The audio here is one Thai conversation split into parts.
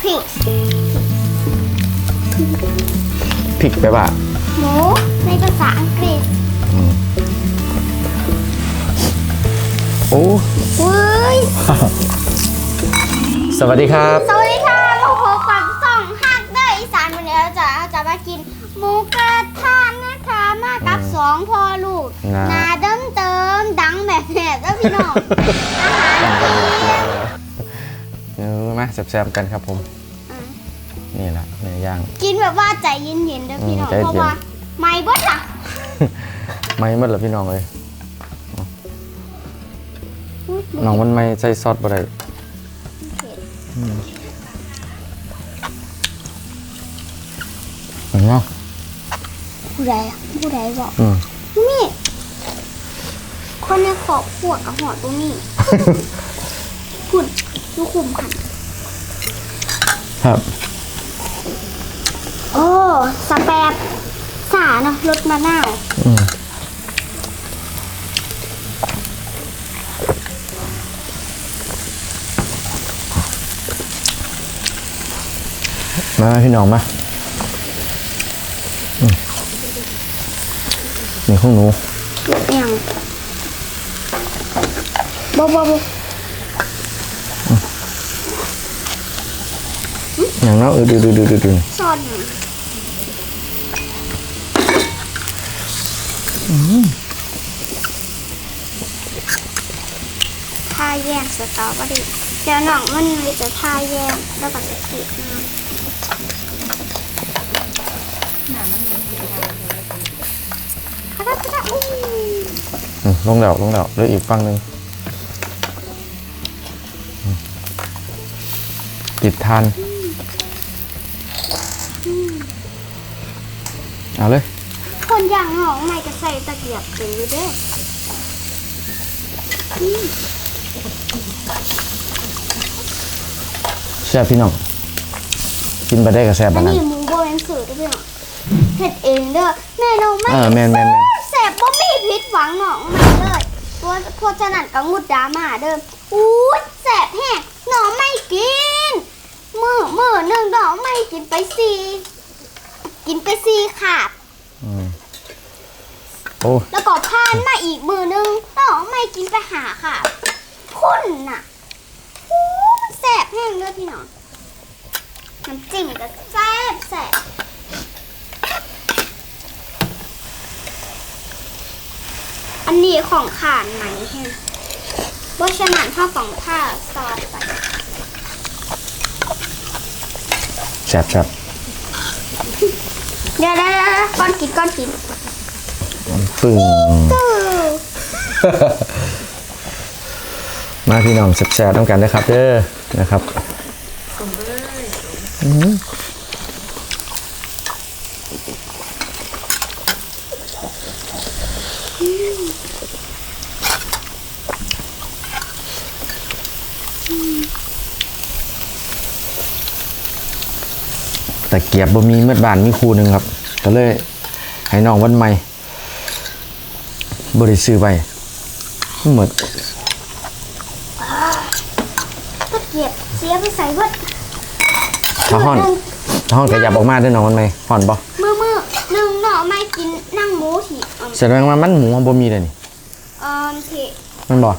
พริกพริกแปลว่าหมูในภาษาอังกฤษโอ้เว้ยสวัสดีครับ สวัสดีค่ะลูกโคฟังส่องฮักเดอร์อีสานวันนี้เราจะเราจะมากินหมูกระทะนะคะมากับสองพ่อลูกนะหนาเดิมเติมดังแบบแหบแล้วพี่น้อง มาแซ่บๆกันครับผมอะนี่แหละเนื้อย่าง กินแบบว่าใจเย็นๆเด้อพี่น้อง อืมใจเย็น เพราะว่าไม่เบดล่ะไม่หมดเหรอพี่น้องเลยน้องมันไม่ใส่ซอสบ่ได้อืมเนาะผู้ใดอะผู้ใดบอกอืม นี่ คนในขอบขวดกับหอตรงนี้ คุณลูกคุมหัน ครับ โอ้สแปบสาเนาะรสมะนาวอืมมาพี่น้องมาอืมนี่ของหนูรสยังบ่บ่บ่อ ย่างเนาะเออดูดูดูดูดูซอนหน่อยทาแยกสตรอเบอรี่เดี๋ยวน้องมันเลยจะทาแยกแล้วก็จะขีดมาค่ะค่ะค่ะอู้อืมลงแล้วลงแล้วเหลืออีกฝั่งหนึ่งอืมปิดทาน เอาเลย คนอย่างน้องไม่ก็ใส่ตะเกียบถือเด้อแซ่บพี่น้อง กินไปได้กับแซ่บอัปานนนั้น นี้หมูโบเป็นสื่อเด้อเฮ็ดเองเด้อแม่น้องไม่เออแม่นแม่นแม่น แสบบ่มีพิษหวังหนองมาเลยเพราะเพราะฉะนั้นก็งุดดราม่าเด้ออู้ยแสบแห้งหนองไม่กิน มือมือหนึ่งหนองไม่กินไปสี่ กินไปสี่ขาบอืมโอ้แล้วก็พานมาอีกมือหนึ่งหนองไม่กินไปหาขาบคุณน่ะอู้มันแสบแห้งเด้อพี่น้องน้ำจิ้มก็แสบแสบอันนี้ของขานไหมแห้งเพราะฉะนั้นถ้าต้องผ้าซอสไปแซ่บแซ่บ เดี๋ยวได้ก้อนกินก้อนกินปึ้งตู้มาพี่น้องแซ่บๆต้องกันนะครับ เด้อนะครับ แต่เกียบบ่มีเมื่อบานมีครูหนึ่งครับ ก็เลยให้น้องวันใหม่บริซื้อไปหมดตะเกียบเสียไปใส่เบิดถ้าห้อนถ้าห้อนก็อย่าบอกมาเด้วยน้องมันไหมห้อนบ่มือมือหนึ่งหน่อไม่กินนั่งหมูสิอืมแสดงว่ามันหมูมันบ่มีเลยนี่เอ่อสิมันบ่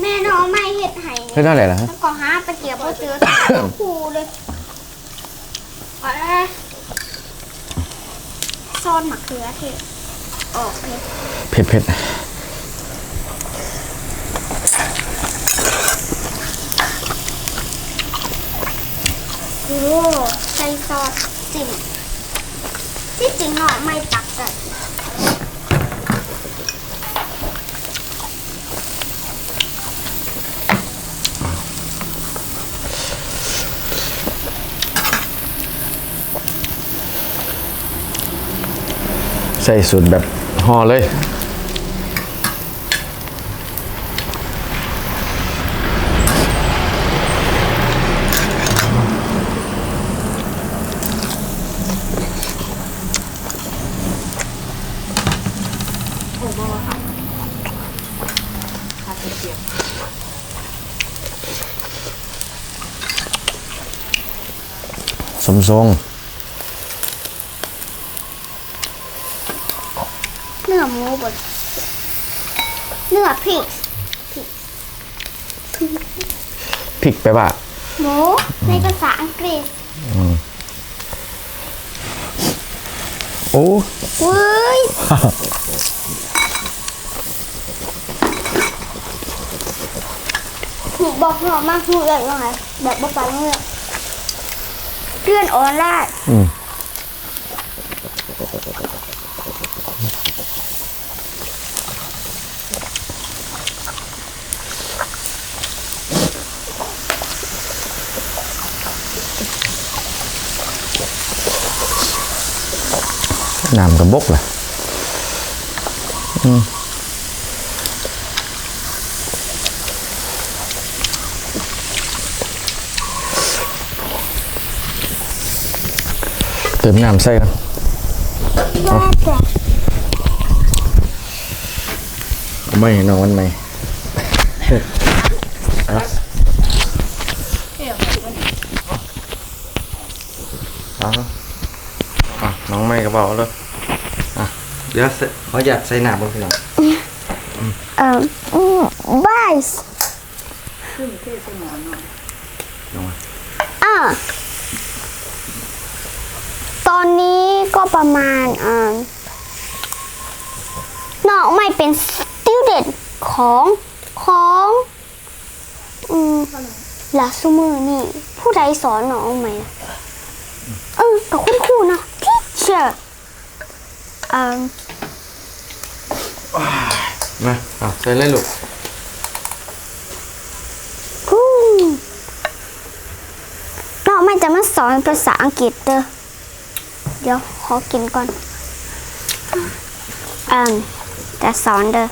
แม่หน่อไม่เห็ดไห้เฮ็ดเท่าไหร่ล่ะฮะ แล้วก็หาตะเกียบบ่เจอครูเลยเอาละ ซอนมะเขือเทศออกเลยเผ็ดเผ็ดโอ้ใส่ซอสจิ้มที่จริงหน่อไม่ตักแต่ ใส่สูตรแบบห่อเลยสมทรง เนื้อหมูบด เนื้อพริกพริกไปว่าหมูในภาษาอังกฤษโอ้เว้ยหูบอกหอมมากหูใหญ่ยังไงแบบบอกไปเมื่อเพื่อนออนไลน์อืม น้ำกระบกล่ะอืมเติมน้ำใส่กันว่า เดี๋ยวใส่ขอหยัดใส่หนาบนพี่น้องเอ่อบ้ายส์อ่าตอนนี้ก็ประมาณอ่าน้องไม่เป็น student ของของอืมลาซูมือนี่ ผู้ใดสอนน้องไหมล่ะเออกับคุณครูเนาะ teacher อ่ามาเอาใส่เลยลูกฮู้น้องไม่จะมาสอนภาษาอังกฤษเด้อเดี๋ยวขอกินก่อนอืมจะสอนเด้อ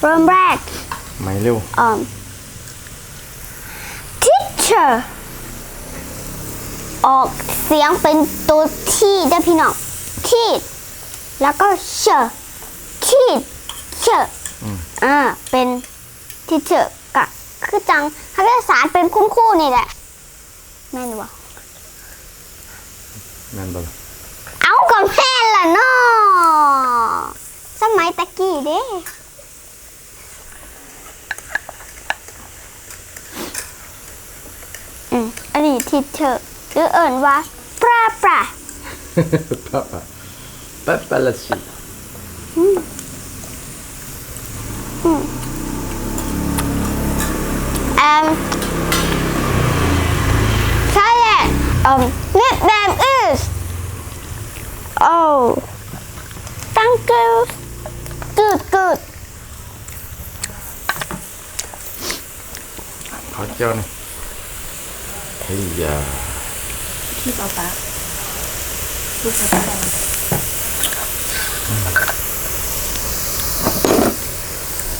เริ่มแรกไม่เร็วอืม teacher ออกเสียงเป็นตัวที่เด้อพี่น้องที่ แล้วก็เชอที่เชออ่าเป็น teacher กะคือจังคำภาษาเป็นคุณครูนี่แหละแม่นบ่นั่นบ่ล่ะเอากับแม่ล่ะเนาะสมัยตะกี้เด้อืมอันนี้ทิเชอร์หรือเอิ่นว่าปลาปลาป้าป้าป้า ป้าละสิ um Thailand um nickname is oh thank you good good ขอเจ้าหน่อยเฮ้ยอยา ที่ป๊าป๊าลูกป๊าป๊า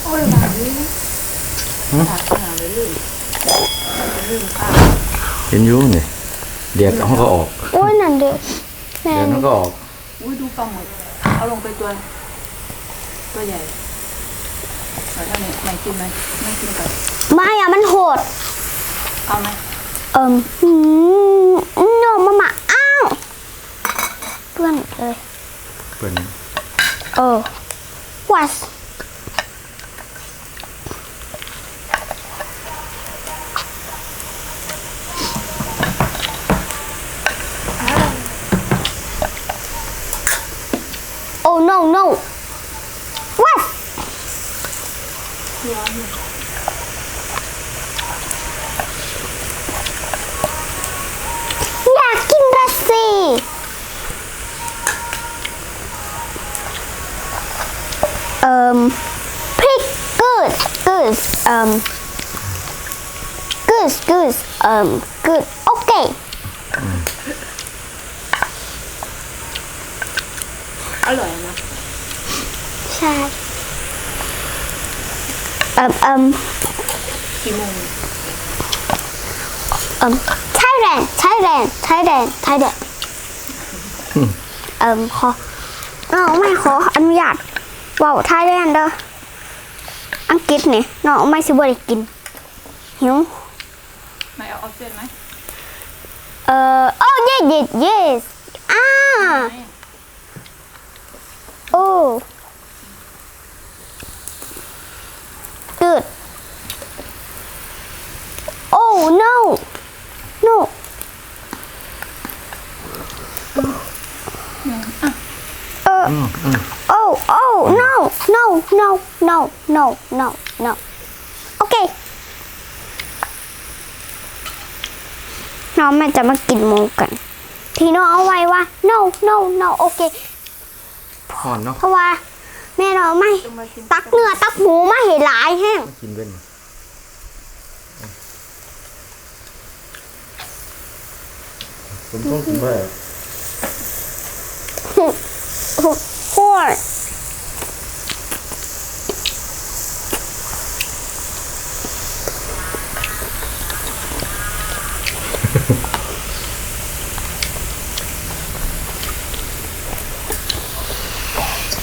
โอ้ยหวานนี่หวานขนาดเลยลืมลืมข้าวเห็นอยุ่นี่เดี๋ยวเขาก็ออกโอ้ยนั่นเด้อแม่เดี๋ยวเขาก็ออก อุ้ยดูปลาหมึกเอาลงไปตัว ตัวใหญ่เอาท่านี้ไม่กินไหมไม่กินก่อนไม่อะมันโหด เอาไหมเอิ่มหืมโนมามาอ้าวเพื่อนเลย เปิด เออ was โอ้ no no was อยากกินละสิเอ่มพริก good good เอ่ม good good เอ่ม good โอเค อร่อยนะใช่เอ่มเอ่มกี่โมงเอ่ม Thailand Thailand Thailand Thailand เอ่มขอน้องไม่ขออนุญาตเว่าไทยแลนด์เด้ออังกฤษนี่น้องไม่สิบ่ได้กินหิวไม่เอาออฟเฟนไหมเอ่อ oh yes yes yes อ่าโอ้ good oh no no เออ อืมอืม oh oh no no no no no no no โอเคน้องแม่จะมากินหมูกัน ที่น้องเอาไว้ว่า no no no โอเคห่อนเนาะเพราะว่า แม่น้องไม่จะมากินตักเนื้อตักหมูมาให้หลายแห้งมากินเว้นผมต้องกินไป โคตร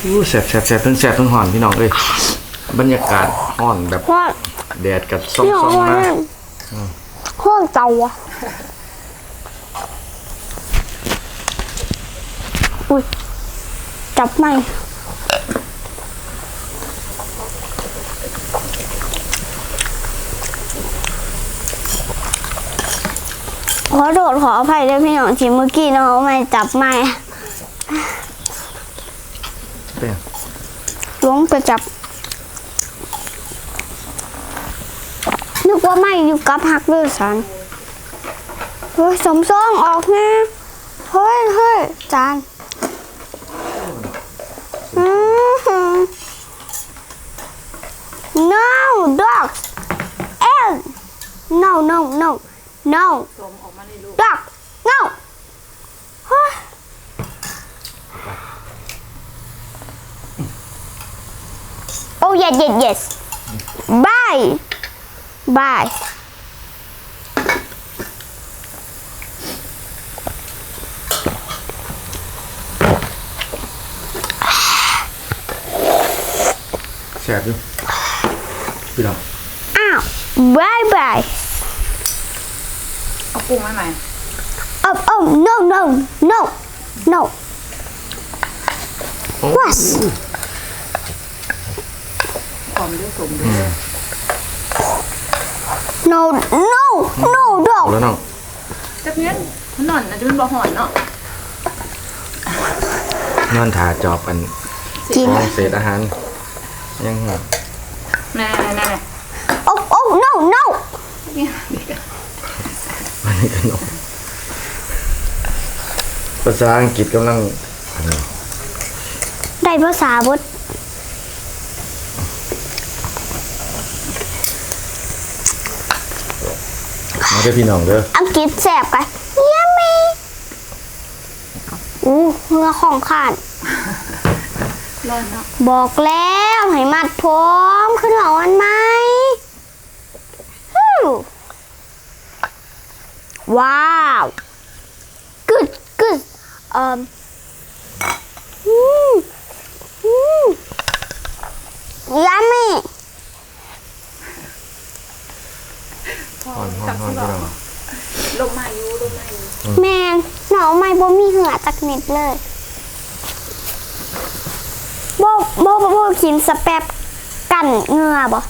อู้แสบแสบแสบทั้งแสบทั้งห่อนพี่น้องเอ้ยบรรยากาศห่อนแบบโคตรแดดกับซ่พี่น้ององๆว่านะนั่นโคตรเตาอะอุ้ย จับไม่ขอโทษขออภัยด้วยพี่น้องที่เมื่อกี้น้องไม่จับไม่เป็นล้วงไปจับนึกว่าไม่อยู่กับหักด้วยสันเฮ้ยสมซองออกนะเฮ้ยเฮ้ยจาน no dogs L no no no no สมออกมาในลูก dog no เฮ้ย Oh yes yes yes bye bye แสบอยู่ พี่น้องอ้าว bye bye เอากุ้งมาใหม่ oh oh no no no no โอ้ What? หอมด้วยสมด้วย no no no เอา dog แล้วน้องจักเนี้ยมันนอนนะจนบ่หอนเนาะนอนถาจอบกันกิน ของเศษอาหารยังห่อ นแน่แน่แน่ oh oh no no เนี่ยมันขนมภาษาอังกฤษกำลังอันนี้ได้ภาษาบดมาเด้อพี่น้องเด้ออังกฤษแสบกันเยี่ยมมีอู้เหือของขาดร้อนเนาะ บอกแล้วให้มัดผมขึ้นหลังวันไหมฮู้ว้าว good good เอ่ออืมอืม yummy ห่อนห่อนห่อนพี่น้องลมมาอยู่ลมมาอยู่แมนหนองไม่บ่มีเหงื่อจักนิดเลย บ่บ่บ่บ่กินสแปบกันเหงื่อบ่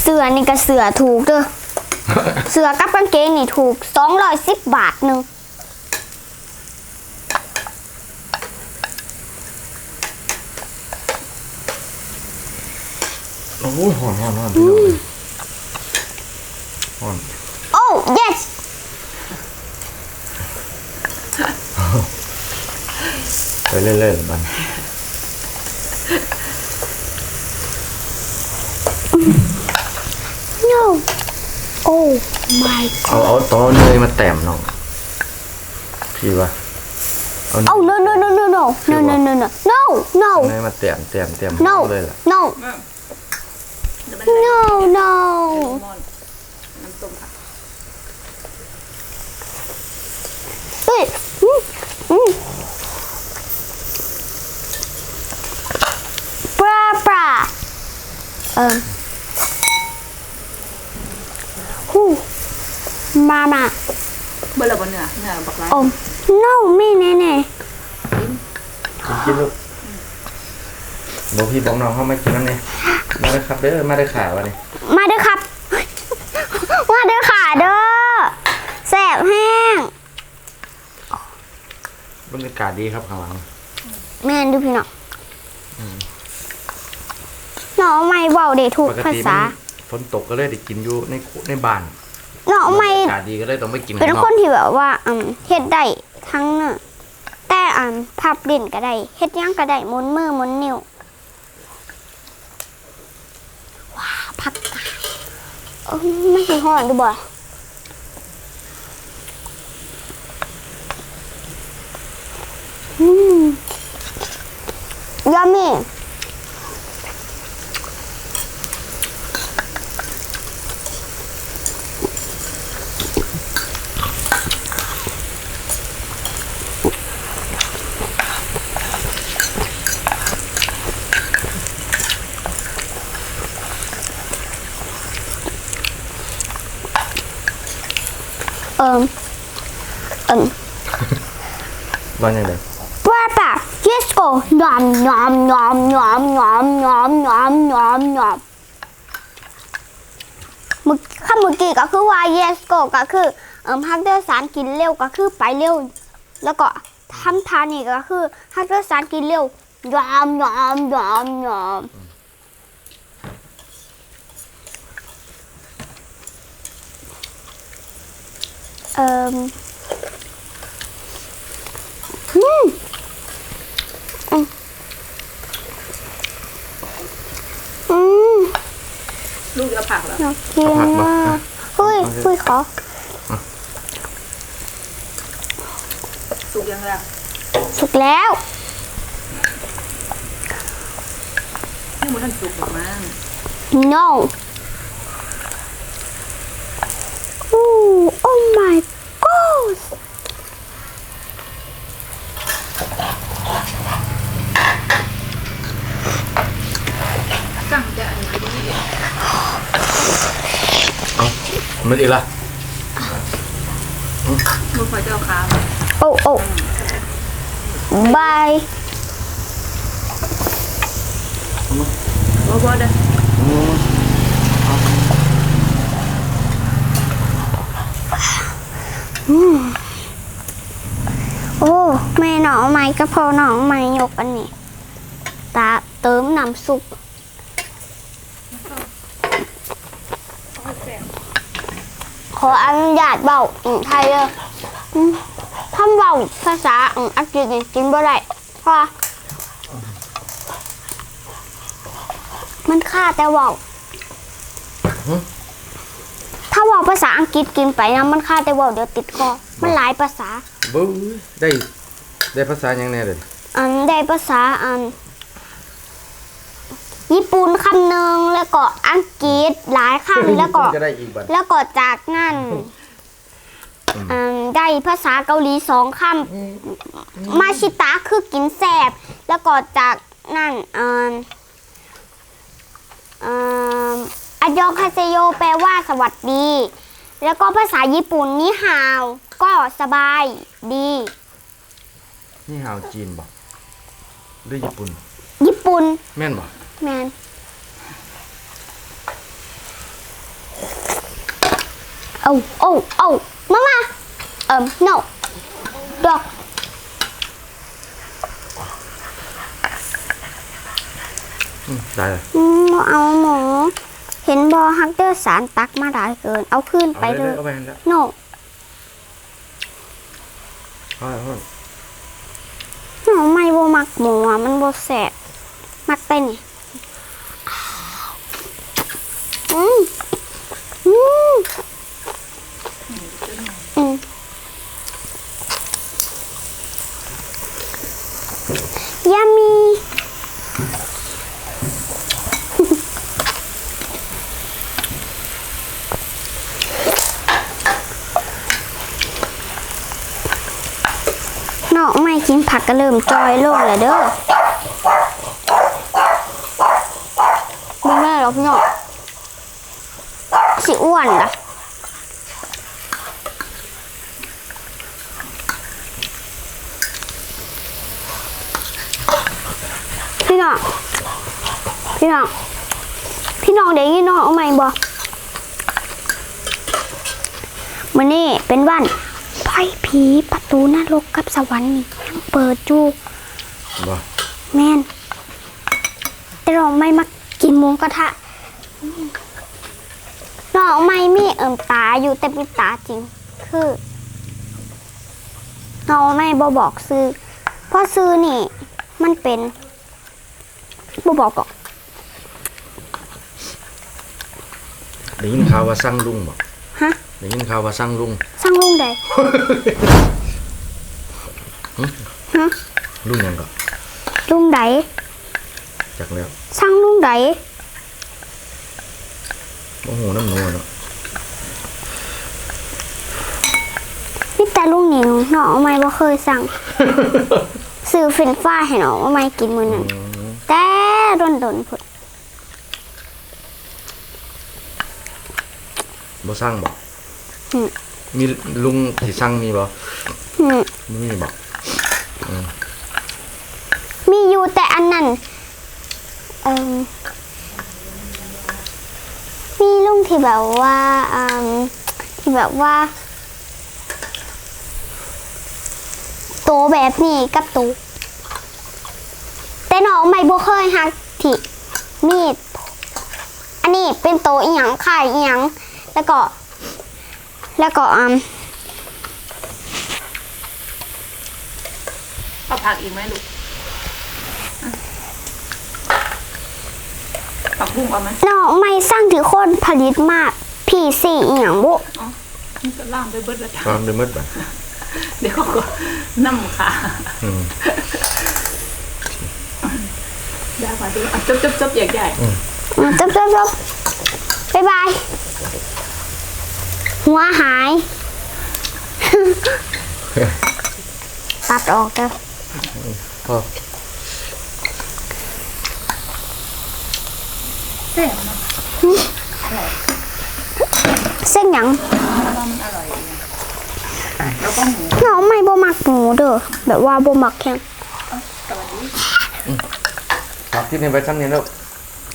เสือนี่ก็เสือถูกเด้อ เสือกับกางเกงนี่ถูก210บาทหนึงโอ้ยห่อนห่อนห่อน พี่น้องเอ้ยห่อน Oh yes ไปเล่นๆมัน no Oh my เอาเอาตอเนยมาแต้มน้องพี่ว่าเอา Oh no no no no no no no no no no no เนยมาแต้มแต้มแต้ม no เลยล่ะ no เดี๋ยวมันไหล no no มอนน้ เฮ้ยอืมอืมปลาปลาเออฮู้มามาเบลอบนเหนือเหนือบักไรอม no ไม่แน่น่กินลูกบอกพี่บอกน้องเขาไม่กินนั่นเองมาได้ขับเด้อมาได้ขาวะเนี่ยมาได้อ รรยากาศดีครับข้างหลังแม่นดูพี่น้องน้องไม่เว้าได้ถูกปกภาติษา มันฝนตกก็เลยได้กินอยู่ในคุในบ้านน้องไม่บรรยากาศดีก็เลยต้องไปกินเป็นข้างนคอกนที่แบบว่าอืมเฮ็ดได้ทั้งเน่ะแต่อ่าพับดินก็ได้เฮ็ดหยังก็ได้หมุนมือหมุนนิ้วว้าพักกาดเออไม่ใช่ห้อนดูบ่ 음. Yummy. Um. Um. 마늘맨. ยอมยอมยอมยอมยอมยอมยอมยอมยอมมึกคำเมื่อกี้ก็คือว่า yes go ก็คือเอิมฮักเดอร์สารกินเร็วก็คือไปเร็ว แล้วก็ทำทานนี่ก็คือฮักเดอร์สารกินเร็วยอมยอมยอมยอมเอิมอืม อืม ลูกเอาผักแล้วอยากกินมากเฮ้ยเฮ้ยขอสุกยังไงสุกแล้วนี่มันทันสุกหรอกมั้ง no โอ้ oh my god สั่งจะอันนี้ มันอีกละมึงคอยจะเอาขาโอ้โอ้บายบ่บ่เด้อโอ้แม่หนองไม้ก็พอหนองไม้ยกอันนี้ ตาเติมน้ำซุป ขออนุญาตเบาอืมไทยเลยอืมคำเบาภาษาอืมอังกฤษนี่กินบ่ได้เพราะว่ามันค่าแต่เบาถ้าเบาภาษาอังกฤษกินไปนะมันค่าแต่เบาเดี๋ยวติดคอมันหลายภาษาบู๊ได้ได้ภาษายังแน่เลยอันได้ภาษาอัน ญี่ปุ่นคำหนึ่งแล้วก็อังกฤษหลายคำแล้วก็จะได้อีกบัดแล้วก็จากนั่นอืมได้ภาษาเกาหลีสองคำมาชิตะคือกินแสบแล้วก็จากนั่นอืมอืมอันยองคาเซโยแปลว่าสวัสดี แล้วก็ภาษาญี่ปุ่นนิฮาว ก็สบายดีนี่ฮาวจีนบ่หรือญี่ปุ่น ญี่ปุ่น แม่นบ่ แมนโอ้โอ้โอ้มามาเอ่ม no dog อืมได้เลยอืมเอาหมูเห็นบอฮักเดอร์สารตักมาหลายเกิน เอาขึ้นไปเอาเลย เอาไปแล้ว no เอาเอาหนูไม่โบมักหมูอะมันโบแสบมักเต้นนี่ อืมอืมอืมยามีนองไม่กินผักก็เริ่มจอยโลกแล้วเด้อไม่ได้หรอกพี่น้อง สิอ้วนล่ะพี่น้อง พี่น้อง พี่น้องเดี๋ยวนี้น้องเอาใหม่บ่มันนี่เป็นวันไพ่ผีประตูนรกกับสวรรค์นี่ยังเปิดอยู่บ่แม่นแต่เราไม่มากินหมูกระทะ เราไม่มีเอิ่มตาอยู่แต่เป็นตาจริง คือเราไม่บอบอกซื้อเพราะซื้อนี่ มันเป็นบอบอกหรอกได้ยินข่าวว่าสร้างลุงบ่ฮะได้ยินข่าวว่าสร้างลุงสร้างลุงใดฮะลุงหยังก็ลุงใดจักแล้วสร้างลุงใด บ่ฮู้น้ำหนูเนาะนี่แต่ลุงหนิงน้องไม่บ่เคยสั่ง ซื้อเฟรนช์ฟรายให้น้องไม่กินมื้อนั้นอืมแต่โดนโดนๆพุ่นบ่สร้างบ่อืมมีลุงที่สร้างมีบ่อืมมีบ่มีอยู่แต่อันนั้นเอ่มมีลุง ที่แบบว่าที่แบบว่าโตแบบนี้กับโตแต่น้องไม่บ่เคยฮักที่มีด อันนี้เป็นโตอีหยังขายอีหยังแล้วก็ แล้วก็อืมเอาผักอีกไหมลูกอะ ผักบุ้งเอาไหมน้องไม่สร้างที่คนผลิตมาก พี่สี่อีหยังบุนี่ก็ล่ามไปเบิดแล้วจ้ะความได้หมดบ่เดี๋ยวเขาก็น้ำขาอืมได้มาดูอะจบจบจบใหญ่ใหญ่อืมจบจบจบบ๊ายบาย หัวหาย ตัดออกเด้อพอ เส้นเนาะเส้นหยังว่ามันอร่อยดีแล้วก็หมูน้องไม่บ่มักหมูเด้อแบบว่าบ่มักแข็งสวัสดีฝากที่นี่ไปซ้ำนี่ลูก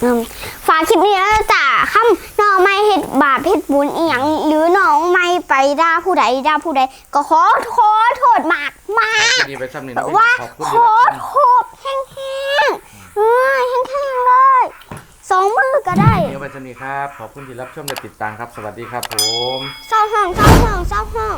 อืมฝากคลิปนี้แล้วจ้ะคำน้องไม่เฮ็ดบาปเฮ็ดบุญอีหยังหรือน้องไม่ไปด่าผู้ใดด่าผู้ใด ก็ขอขอโทษมากมากที่นี่ไปซ้ำนี่แบนะบว่าขอบคุณโคที่รับตรชมโคตรแห้งแห้งๆเอ้ยแห้งแห้งๆเลย สองมือก็ได้เดี๋ยวไปซ้ำนี่ครับ ขอบคุณที่รับชมและติดตามครับ สวัสดีครับผมเศร้าห้องเศร้าห้องเศร้าห้อง